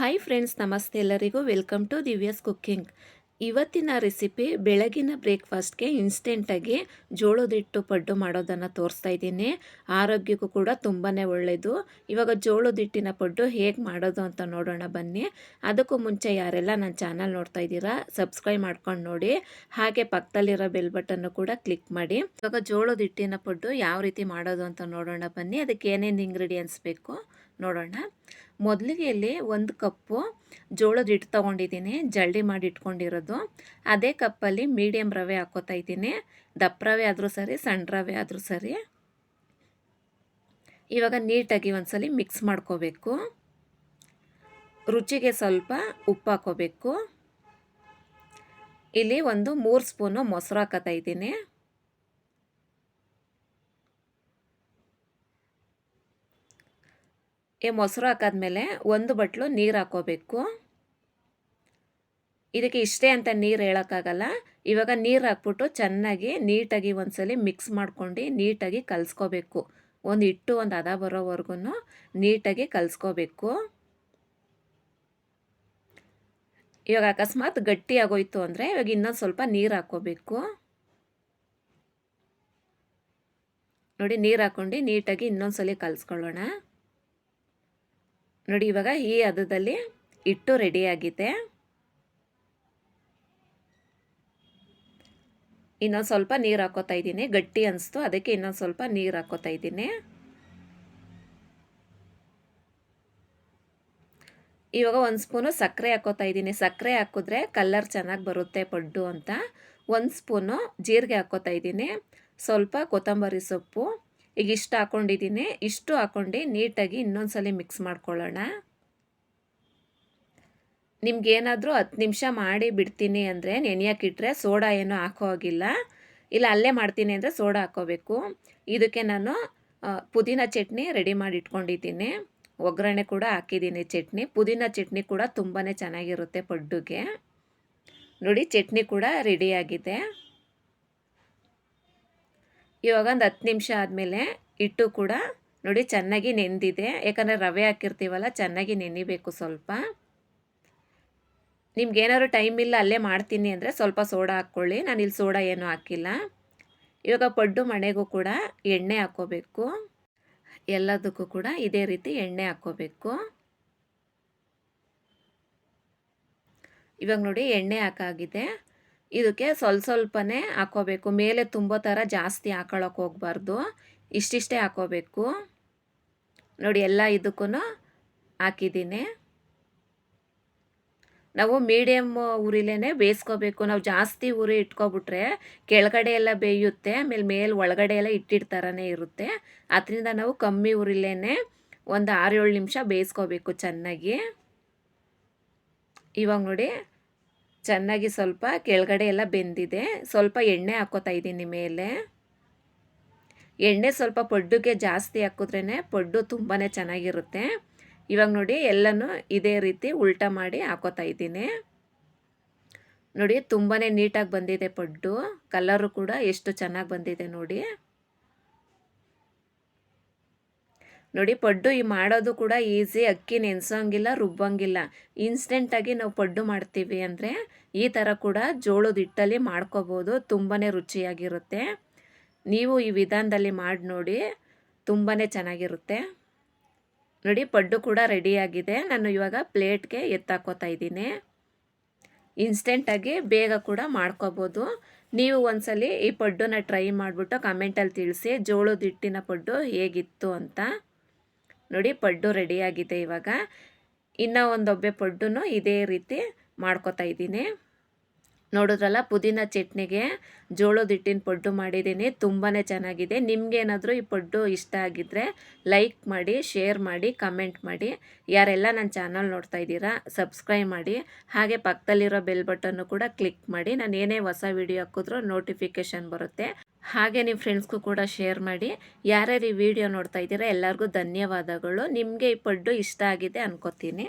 Hi friends ನಮಸ್ತೆ ಎಲ್ಲರಿಗೂ. Welcome to Divya's cooking ಇವತ್ತಿನ ರೆಸಿಪಿ ಬೆಳಗಿನ ಬ್ರೇಕ್ಫಾಸ್ಟ್ಗೆ ಇನ್ಸ್ಟೆಂಟಾಗಿ ಜೋಳದಿಟ್ಟು ಪಡ್ಡು ಮಾಡೋದನ್ನು ತೋರಿಸ್ತಾ ಇದ್ದೀನಿ. ಆರೋಗ್ಯಕ್ಕೂ ಕೂಡ ತುಂಬಾ ಒಳ್ಳೆಯದು ಇವಾಗ ಜೋಳದಿಟ್ಟಿನ ಪಡ್ಡು ಹೇಗೆ ಮಾಡೋದು ಅಂತ ನೋಡೋಣ ಬನ್ನಿ. ಅದಕ್ಕೂ ಮುಂಚೆ ಯಾರೆಲ್ಲ ನನ್ನ ಚಾನಲ್ ನೋಡ್ತಾ ಇದ್ದೀರಾ ಸಬ್ಸ್ಕ್ರೈಬ್ ಮಾಡ್ಕೊಂಡು ನೋಡಿ. ಹಾಗೆ ಪಕ್ಕದಲ್ಲಿರೋ ಬೆಲ್ ಬಟನ್ನು ಕೂಡ ಕ್ಲಿಕ್ ಮಾಡಿ. ಇವಾಗ ಜೋಳದಿಟ್ಟಿನ ಪಡ್ಡು ಯಾವ ರೀತಿ ಮಾಡೋದು ಅಂತ ನೋಡೋಣ ಬನ್ನಿ. ಅದಕ್ಕೆ ಏನೇನು ಇಂಗ್ರೀಡಿಯೆಂಟ್ಸ್ ಬೇಕು ನೋಡೋಣ. ಮೊದಲಿಗೆ ಇಲ್ಲಿ ಒಂದು ಕಪ್ಪು ಜೋಳದ ಹಿಟ್ಟು ತೊಗೊಂಡಿದ್ದೀನಿ ಜಲ್ಡಿ ಮಾಡಿ ಇಟ್ಕೊಂಡಿರೋದು. ಅದೇ ಕಪ್ಪಲ್ಲಿ ಮೀಡಿಯಮ್ ರವೆ ಹಾಕೋತಾ ಇದ್ದೀನಿ. ದಪ್ಪ ರವೆ ಆದರೂ ಸರಿ, ಸಣ್ಣ ರವೆ ಆದರೂ ಸರಿ. ಇವಾಗ ನೀಟಾಗಿ ಒಂದ್ಸಲಿ ಮಿಕ್ಸ್ ಮಾಡ್ಕೋಬೇಕು. ರುಚಿಗೆ ಸ್ವಲ್ಪ ಉಪ್ಪು ಹಾಕೋಬೇಕು. ಇಲ್ಲಿ ಒಂದು ಮೂರು ಸ್ಪೂನು ಮೊಸರು ಹಾಕೋತಾ ಇದ್ದೀನಿ. ಈ ಮೊಸರು ಹಾಕಾದ್ಮೇಲೆ ಒಂದು ಬಟ್ಲು ನೀರು ಹಾಕೋಬೇಕು. ಇದಕ್ಕೆ ಇಷ್ಟೇ ಅಂತ ನೀರು ಹೇಳೋಕ್ಕಾಗಲ್ಲ. ಇವಾಗ ನೀರು ಹಾಕ್ಬಿಟ್ಟು ಚೆನ್ನಾಗಿ ನೀಟಾಗಿ ಒಂದ್ಸಲಿ ಮಿಕ್ಸ್ ಮಾಡ್ಕೊಂಡು ನೀಟಾಗಿ ಕಲಿಸ್ಕೋಬೇಕು. ಒಂದು ಇಟ್ಟು ಒಂದು ಹದ ಬರೋವರೆಗೂ ನೀಟಾಗಿ ಕಲಿಸ್ಕೋಬೇಕು. ಇವಾಗ ಅಕಸ್ಮಾತ್ ಗಟ್ಟಿ ಆಗೋಯ್ತು ಅಂದರೆ ಇವಾಗ ಇನ್ನೊಂದು ಸ್ವಲ್ಪ ನೀರು ಹಾಕ್ಕೋಬೇಕು ನೋಡಿ, ನೀರು ಹಾಕ್ಕೊಂಡು ನೀಟಾಗಿ ಇನ್ನೊಂದು ಸಲ ಕಲಿಸ್ಕೊಳ್ಳೋಣ. ನೋಡಿ, ಇವಾಗ ಈ ಹದದಲ್ಲಿ ಹಿಟ್ಟು ರೆಡಿಯಾಗಿದೆ ಇನ್ನೊಂದು ಸ್ವಲ್ಪ ನೀರು ಹಾಕೋತಾ ಇದ್ದೀನಿ. ಗಟ್ಟಿ ಅನಿಸ್ತು. ಅದಕ್ಕೆ ಇನ್ನೊಂದು ಸ್ವಲ್ಪ ನೀರು ಹಾಕೋತಾ ಇದ್ದೀನಿ. ಇವಾಗ ಒಂದು ಸ್ಪೂನು ಸಕ್ಕರೆ ಹಾಕೋತಾ ಇದ್ದೀನಿ. ಸಕ್ಕರೆ ಹಾಕಿದ್ರೆ ಕಲ್ಲರ್ ಚೆನ್ನಾಗಿ ಬರುತ್ತೆ ಪಡ್ಡು ಅಂತ. ಒಂದು ಸ್ಪೂನು ಜೀರಿಗೆ ಹಾಕೋತಾ ಇದ್ದೀನಿ. ಸ್ವಲ್ಪ ಕೊತ್ತಂಬರಿ ಸೊಪ್ಪು. ಈಗ ಇಷ್ಟು ಹಾಕ್ಕೊಂಡಿದ್ದೀನಿ ಇಷ್ಟು ಹಾಕ್ಕೊಂಡು ನೀಟಾಗಿ ಇನ್ನೊಂದು ಸಲ ಮಿಕ್ಸ್ ಮಾಡ್ಕೊಳ್ಳೋಣ ನಿಮ್ಗೇನಾದರೂ ಹತ್ತು ನಿಮಿಷ ಮಾಡಿ ಬಿಡ್ತೀನಿ ಅಂದರೆ ನೆನೆಯೋಕ್ಕಿಟ್ರೆ ಸೋಡಾ ಏನೂ ಹಾಕೋ ಹೋಗಿಲ್ಲ. ಇಲ್ಲ, ಅಲ್ಲೇ ಮಾಡ್ತೀನಿ ಅಂದರೆ ಸೋಡಾ ಹಾಕೋಬೇಕು. ಇದಕ್ಕೆ ನಾನು ಪುದೀನ ಚಟ್ನಿ ರೆಡಿ ಮಾಡಿ ಇಟ್ಕೊಂಡಿದ್ದೀನಿ. ಒಗ್ಗರಣೆ ಕೂಡ ಹಾಕಿದ್ದೀನಿ ಚಟ್ನಿ. ಪುದೀನ ಚಟ್ನಿ ಕೂಡ ತುಂಬಾ ಚೆನ್ನಾಗಿರುತ್ತೆ ಪಡ್ಡುಗೆ. ನೋಡಿ, ಚಟ್ನಿ ಕೂಡ ರೆಡಿಯಾಗಿದೆ ಇವಾಗ ಒಂದು ಹತ್ತು ನಿಮಿಷ ಆದಮೇಲೆ ಹಿಟ್ಟು ಕೂಡ ನೋಡಿ ಚೆನ್ನಾಗಿ ನೆಂದಿದೆ. ಯಾಕಂದರೆ ರವೆ ಹಾಕಿರ್ತೀವಲ್ಲ, ಚೆನ್ನಾಗಿ ನೆನಿಬೇಕು ಸ್ವಲ್ಪ. ನಿಮ್ಗೇನಾದ್ರು ಟೈಮ್ ಇಲ್ಲ, ಅಲ್ಲೇ ಮಾಡ್ತೀನಿ ಅಂದರೆ ಸ್ವಲ್ಪ ಸೋಡಾ ಹಾಕ್ಕೊಳ್ಳಿ. ನಾನು ಇಲ್ಲಿ ಸೋಡಾ ಏನೂ ಹಾಕಿಲ್ಲ. ಇವಾಗ ಪಡ್ಡು ಮಣೆಗೂ ಕೂಡ ಎಣ್ಣೆ ಹಾಕ್ಕೋಬೇಕು ಎಲ್ಲದಕ್ಕೂ ಕೂಡ ಇದೇ ರೀತಿ ಎಣ್ಣೆ ಹಾಕ್ಕೋಬೇಕು ಇವಾಗ ನೋಡಿ ಎಣ್ಣೆ ಹಾಕಾಗಿದೆ. ಇದಕ್ಕೆ ಸ್ವಲ್ಪ ಸ್ವಲ್ಪನೇ ಹಾಕೋಬೇಕು. ಮೇಲೆ ತುಂಬ ಥರ ಜಾಸ್ತಿ ಹಾಕೊಳ್ಳೋಕೆ ಹೋಗ್ಬಾರ್ದು. ಇಷ್ಟಿಷ್ಟೇ ಹಾಕೋಬೇಕು. ನೋಡಿ, ಎಲ್ಲ ಇದಕ್ಕೂ ಹಾಕಿದ್ದೀನಿ. ನಾವು ಮೀಡಿಯಮ್ ಉರಿಲೇ ಬೇಯಿಸ್ಕೋಬೇಕು. ನಾವು ಜಾಸ್ತಿ ಉರಿ ಇಟ್ಕೊಬಿಟ್ರೆ ಕೆಳಗಡೆ ಎಲ್ಲ ಬೇಯುತ್ತೆ, ಆಮೇಲೆ ಮೇಲೆ ಒಳಗಡೆ ಎಲ್ಲ ಇಟ್ಟಿಡ್ತಾರನೇ ಇರುತ್ತೆ. ಅದರಿಂದ ನಾವು ಕಮ್ಮಿ ಉರಿಲೇ ಒಂದು ಆರು ಏಳು ನಿಮಿಷ ಬೇಯಿಸ್ಕೋಬೇಕು ಚೆನ್ನಾಗಿ. ಇವಾಗ ನೋಡಿ ಚೆನ್ನಾಗಿ ಸ್ವಲ್ಪ ಕೆಳಗಡೆ ಎಲ್ಲ ಬೆಂದಿದೆ. ಸ್ವಲ್ಪ ಎಣ್ಣೆ ಹಾಕೋತಾ ಇದ್ದೀನಿ ಮೇಲೆ. ಎಣ್ಣೆ ಸ್ವಲ್ಪ ಪೊಡ್ಡುಗೆ ಜಾಸ್ತಿ ಹಾಕಿದ್ರೇ ಪಡ್ಡು ತುಂಬಾ ಚೆನ್ನಾಗಿರುತ್ತೆ. ಇವಾಗ ನೋಡಿ ಎಲ್ಲನೂ ಇದೇ ರೀತಿ ಉಲ್ಟಾ ಮಾಡಿ ಹಾಕೋತಾ ಇದ್ದೀನಿ. ನೋಡಿ ತುಂಬಾ ನೀಟಾಗಿ ಬಂದಿದೆ ಪಡ್ಡು. ಕಲರು ಕೂಡ ಎಷ್ಟು ಚೆನ್ನಾಗಿ ಬಂದಿದೆ ನೋಡಿ. ನೋಡಿ ಪಡ್ಡು ಈ ಮಾಡೋದು ಕೂಡ ಈಸಿ, ಅಕ್ಕಿ ನೆನೆಸೋಂಗಿಲ್ಲ, ರುಬ್ಬಂಗಿಲ್ಲ. ಇನ್ಸ್ಟೆಂಟಾಗಿ ನಾವು ಪಡ್ಡು ಮಾಡ್ತೀವಿ ಅಂದರೆ ಈ ಥರ ಕೂಡ ಜೋಳದ ಹಿಟ್ಟಲ್ಲಿ ಮಾಡ್ಕೋಬೋದು ತುಂಬಾ ರುಚಿಯಾಗಿರುತ್ತೆ. ನೀವು ಈ ವಿಧಾನದಲ್ಲಿ ಮಾಡಿ ನೋಡಿ ತುಂಬಾ ಚೆನ್ನಾಗಿರುತ್ತೆ. ನೋಡಿ ಪಡ್ಡು ಕೂಡ ರೆಡಿಯಾಗಿದೆ ನಾನು ಇವಾಗ ಪ್ಲೇಟ್ಗೆ ಎತ್ತಾಕೋತಾ ಇದ್ದೀನಿ. ಇನ್ಸ್ಟೆಂಟಾಗಿ ಬೇಗ ಕೂಡ ಮಾಡ್ಕೋಬೋದು. ನೀವು ಒಂದ್ಸಲಿ ಈ ಪಡ್ಡುನ ಟ್ರೈ ಮಾಡಿಬಿಟ್ಟು ಕಮೆಂಟಲ್ಲಿ ತಿಳಿಸಿ ಜೋಳದ ಹಿಟ್ಟಿನ ಪಡ್ಡು ಹೇಗಿತ್ತು ಅಂತ. ನೋಡಿ ಪಡ್ಡು ರೆಡಿಯಾಗಿದೆ ಇವಾಗ. ಇನ್ನೂ ಒಂದೊಬ್ಬೆ ಪಡ್ಡು ಇದೇ ರೀತಿ ಮಾಡ್ಕೋತಾ ಇದ್ದೀನಿ. ನೋಡಿದ್ರಲ್ಲ, ಪುದೀನ ಚಟ್ನಿಗೆ ಜೋಳದ ಹಿಟ್ಟಿನ ಪಡ್ಡು ಮಾಡಿದ್ದೀನಿ. ತುಂಬಾ ಚೆನ್ನಾಗಿದೆ. ನಿಮಗೇನಾದರೂ ಈ ಪಡ್ಡು ಇಷ್ಟ ಆಗಿದ್ದರೆ ಲೈಕ್ ಮಾಡಿ ಶೇರ್ ಮಾಡಿ ಕಮೆಂಟ್ ಮಾಡಿ. ಯಾರೆಲ್ಲ ನನ್ನ ಚಾನಲ್ ನೋಡ್ತಾ ಇದ್ದೀರಾ ಸಬ್ಸ್ಕ್ರೈಬ್ ಮಾಡಿ. ಹಾಗೆ ಪಕ್ಕದಲ್ಲಿರೋ ಬೆಲ್ ಬಟನ್ನು ಕೂಡ ಕ್ಲಿಕ್ ಮಾಡಿ. ನಾನು ಏನೇ ಹೊಸ ವಿಡಿಯೋ ಹಾಕಿದ್ರೂ ನೋಟಿಫಿಕೇಷನ್ ಬರುತ್ತೆ. ಹಾಗೆ ನಿಮ್ಮ ಫ್ರೆಂಡ್ಸ್ಗೂ ಕೂಡ ಶೇರ್ ಮಾಡಿ. ಯಾರ್ಯಾರು ಈ ವಿಡಿಯೋ ನೋಡ್ತಾ ಇದ್ದೀರಾ ಎಲ್ಲರಿಗೂ ಧನ್ಯವಾದಗಳು. ನಿಮಗೆ ಈ ಪಡ್ಡು ಇಷ್ಟ ಆಗಿದೆ ಅನ್ಕೋತೀನಿ.